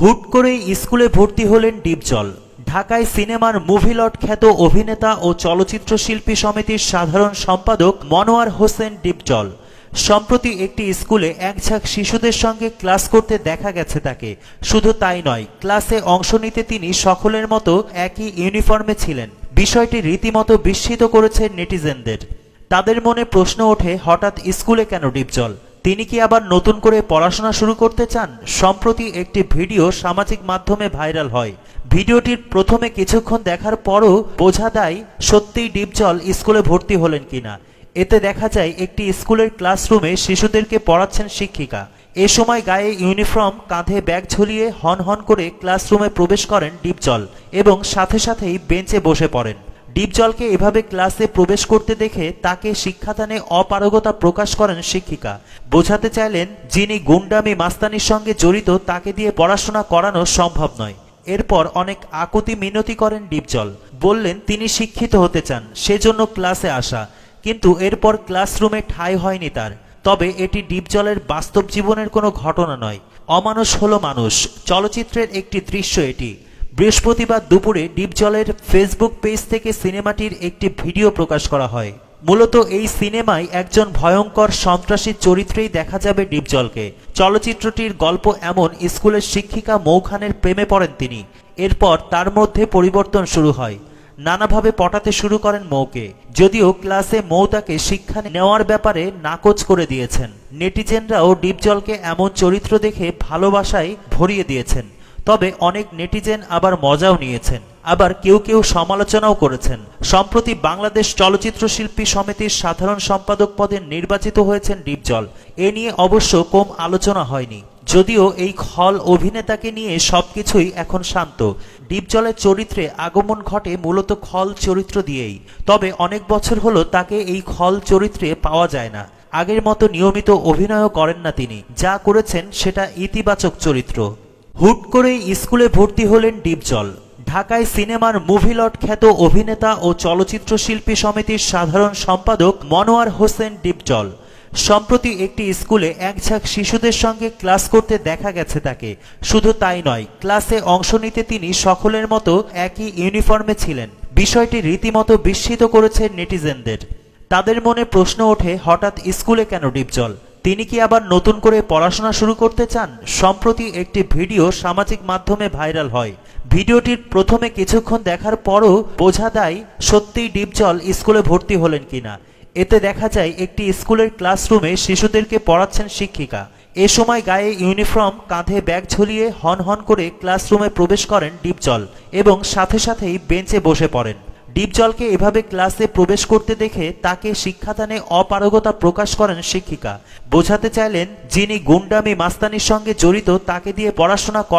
হুট করেই স্কুলে ভর্তি হলেন ডিপজল। ঢাকায় সিনেমার মুভিলট খ্যাত অভিনেতা ও চলচ্চিত্র শিল্পী সমিতির সাধারণ সম্পাদক মনোয়ার হোসেন ডিপজল। সম্প্রতি একটি স্কুলে একঝাঁক শিশুদের সঙ্গে ক্লাস করতে দেখা গেছে তাকে। শুধু তাই নয়, ক্লাসে অংশ নিতে তিনি সকলের মতো একই ইউনিফর্মে ছিলেন। বিষয়টি রীতিমতো বিস্মিত করেছে নেটিজেনদের। তাদের মনে প্রশ্ন ওঠে, হঠাৎ স্কুলে কেন ডিপজল? তিনি কি আবার নতুন করে পড়াশোনা শুরু করতে চান? সম্প্রতি একটি ভিডিও সামাজিক মাধ্যমে ভাইরাল হয়। ভিডিওটির প্রথমে কিছুক্ষণ দেখার পরও বোঝা দেয় সত্যিই ডিপজল স্কুলে ভর্তি হলেন কিনা। এতে দেখা যায় একটি স্কুলের ক্লাসরুমে শিশুদেরকে পড়াচ্ছেন শিক্ষিকা। এ সময় গায়ে ইউনিফর্ম, কাঁধে ব্যাগ ঝুলিয়ে হন হন করে ক্লাসরুমে প্রবেশ করেন ডিপজল এবং সাথে সাথেই বেঞ্চে বসে পড়েন। ডিপজলকে এভাবে ক্লাসে প্রবেশ করতে দেখে তাকে শিক্ষাদানে অপারগতা প্রকাশ করেন শিক্ষিকা। বোঝাতে চাইলেন, যিনি গুন্ডামি মাস্তানির সঙ্গে জড়িত, তাকে দিয়ে পড়াশোনা করানো সম্ভব নয়। এরপর অনেক আকুতি মিনতি করেন ডিপজল বললেন, তিনি শিক্ষিত হতে চান, সেজন্য ক্লাসে আসা। কিন্তু এরপর ক্লাসরুমে ঠাঁই হয়নি তার। তবে এটি ডিপজলের বাস্তব জীবনের কোনো ঘটনা নয়। অমানুষ হলো মানুষ। চলচ্চিত্রের একটি দৃশ্য এটি। বৃহস্পতিবার দুপুরে ডিপজলের ফেসবুক পেজ থেকে সিনেমাটির একটি ভিডিও প্রকাশ করা হয়। মূলত এই সিনেমায় একজন ভয়ঙ্কর সন্ত্রাসী চরিত্রেই দেখা যাবে ডিপজলকে। চলচ্চিত্রটির গল্প এমন, স্কুলের শিক্ষিকা মৌখানের প্রেমে পড়েন তিনি। এরপর তার মধ্যে পরিবর্তন শুরু হয়। নানাভাবে পটাতে শুরু করেন মৌকে। যদিও ক্লাসে মৌ তাকে শিক্ষা নেওয়ার ব্যাপারে নাকচ করে দিয়েছেন। নেটিজেনরাও ডিপজলকে এমন চরিত্র দেখে ভালোবাসায় ভরিয়ে দিয়েছেন। তবে অনেক নেটিজেন আবার মজাও নিয়েছেন। আবার কেউ কেউ সমালোচনাও করেছেন। সম্প্রতি বাংলাদেশ চলচ্চিত্র শিল্পী সমিতির সাধারণ সম্পাদক পদে নির্বাচিত হয়েছেন ডিপজল। এ নিয়ে অবশ্য কম আলোচনা হয়নি। যদিও এই খল অভিনেতাকে নিয়ে সবকিছুই এখন শান্ত। ডিপজলের চরিত্রে আগমন ঘটে মূলত খল চরিত্র দিয়েই। তবে অনেক বছর হলো তাকে এই খল চরিত্রে পাওয়া যায় না। আগের মতো নিয়মিত অভিনয়ও করেন না তিনি। যা করেছেন সেটা ইতিবাচক চরিত্র। হুট করেই স্কুলে ভর্তি হলেন ডিপজল। ঢাকায় সিনেমার মুভিলট খ্যাত অভিনেতা ও চলচ্চিত্র শিল্পী সমিতির সাধারণ সম্পাদক মনোয়ার হোসেন ডিপজল। সম্প্রতি একটি স্কুলে একঝাঁক শিশুদের সঙ্গে ক্লাস করতে দেখা গেছে তাকে। শুধু তাই নয়, ক্লাসে অংশ নিতে তিনি সকলের মতো একই ইউনিফর্মে ছিলেন। বিষয়টি রীতিমতো বিস্মিত করেছে নেটিজেনদের। তাদের মনে প্রশ্ন ওঠে, হঠাৎ স্কুলে কেন ডিপজল? তিনি কি আবার নতুন করে পড়াশোনা শুরু করতে চান? সম্প্রতি একটি ভিডিও সামাজিক মাধ্যমে ভাইরাল হয়। ভিডিওটির প্রথমে কিছুক্ষণ দেখার পরও বোঝা দেয় সত্যিই ডিপজল স্কুলে ভর্তি হলেন কিনা। এতে দেখা যায় একটি স্কুলের ক্লাসরুমে শিশুদেরকে পড়াচ্ছেন শিক্ষিকা। এ সময় গায়ে ইউনিফর্ম, কাঁধে ব্যাগ ঝুলিয়ে হন হন করে ক্লাসরুমে প্রবেশ করেন ডিপজল এবং সাথে সাথেই বেঞ্চে বসে পড়েন। ডিপজলকে এভাবে ক্লাসে প্রবেশ করতে দেখে তাকে শিক্ষাদানে অপারগতা প্রকাশ করেন শিক্ষিকা। বোঝাতে চাইলেন, যিনি গুন্ডামি মাস্তানির সঙ্গে জড়িত, তাকে দিয়ে পড়াশোনা করা